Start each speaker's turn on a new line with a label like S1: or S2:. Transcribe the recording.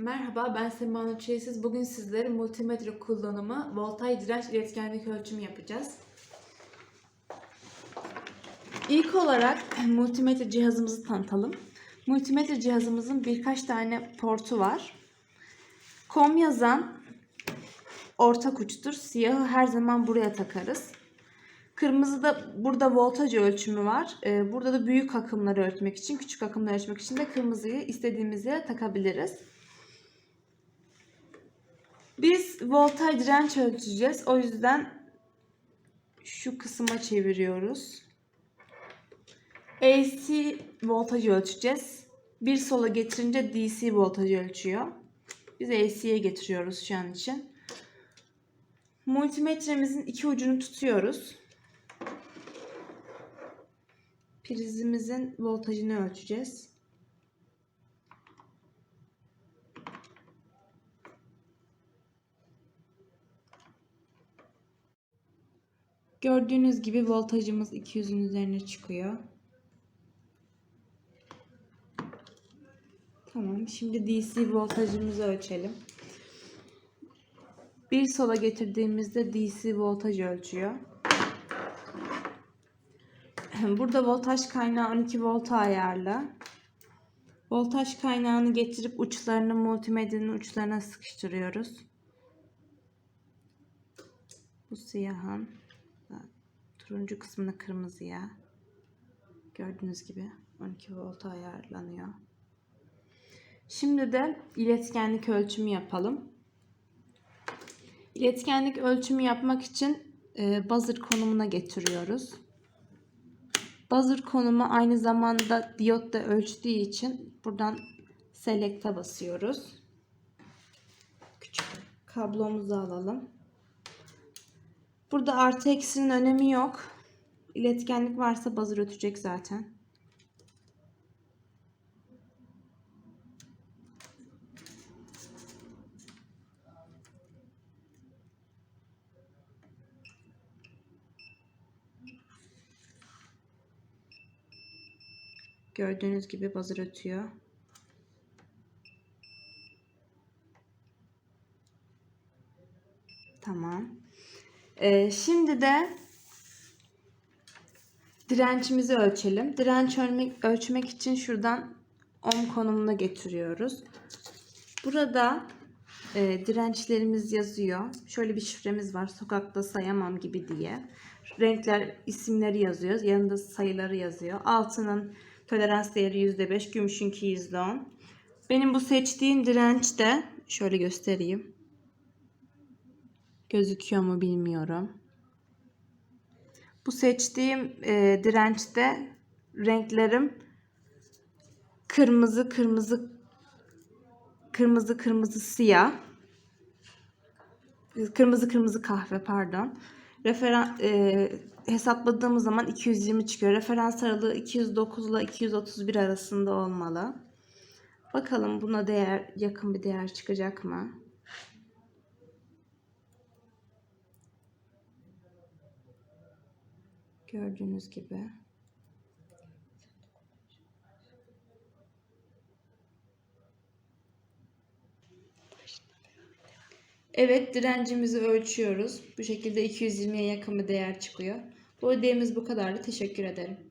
S1: Merhaba ben Sema Nur Çeyesiz. Bugün sizlere multimetre kullanımı, voltaj direnç iletkenlik ölçümü yapacağız. İlk olarak multimetre cihazımızı tanıtalım. Multimetre cihazımızın birkaç tane portu var. Kom yazan ortak uçtur. Siyahı her zaman buraya takarız. Kırmızıda burada voltaj ölçümü var. Ee, Burada da büyük akımları ölçmek için, küçük akımları ölçmek için de kırmızıyı istediğimiz yere takabiliriz. Biz voltaj direnç ölçeceğiz. O yüzden şu kısma çeviriyoruz. AC voltajı ölçeceğiz. Bir sola getirince DC voltajı ölçüyor. Biz AC'ye getiriyoruz şu an için. Multimetremizin iki ucunu tutuyoruz. Prizimizin voltajını ölçeceğiz. Gördüğünüz gibi voltajımız 200'ün üzerine çıkıyor. Tamam. Şimdi DC voltajımızı ölçelim. Bir sola getirdiğimizde DC voltaj ölçüyor. Burada voltaj kaynağı 12 volta ayarlı. Voltaj kaynağını getirip uçlarını multimedyanın uçlarına sıkıştırıyoruz. Bu siyahın turuncu kısmını kırmızıya. Gördüğünüz gibi 12 volta ayarlanıyor. Şimdi de iletkenlik ölçümü yapalım. İletkenlik ölçümü yapmak için e, buzzer konumuna getiriyoruz. Buzzer konumu aynı zamanda diyot da ölçtüğü için buradan select'e basıyoruz. Küçük kablomuzu alalım. Burada artı eksinin önemi yok. İletkenlik varsa buzzer ötecek zaten. Gördüğünüz gibi buzzer ötüyor. Tamam. Ee, şimdi de dirençimizi ölçelim. Direnç ölmek, ölçmek için şuradan ohm konumuna getiriyoruz. Burada e, dirençlerimiz yazıyor. Şöyle bir şifremiz var. Sokakta sayamam gibi diye. Renkler isimleri yazıyor. Yanında sayıları yazıyor. Altının tolerans değeri %5. Gümüşünki %10. Benim bu seçtiğim direnç de şöyle göstereyim. Gözüküyor mu bilmiyorum. Bu seçtiğim e, dirençte renklerim kırmızı, kırmızı, kırmızı, kırmızı, siyah. Kırmızı, kırmızı kahve pardon. Referan e, hesapladığımız zaman 220 çıkıyor. Referans aralığı 209 ile 231 arasında olmalı. Bakalım buna değer yakın bir değer çıkacak mı? Gördüğünüz gibi. Evet direncimizi ölçüyoruz. Bu şekilde 220'ye yakın bir değer çıkıyor. Bu ödevimiz bu kadardı. Teşekkür ederim.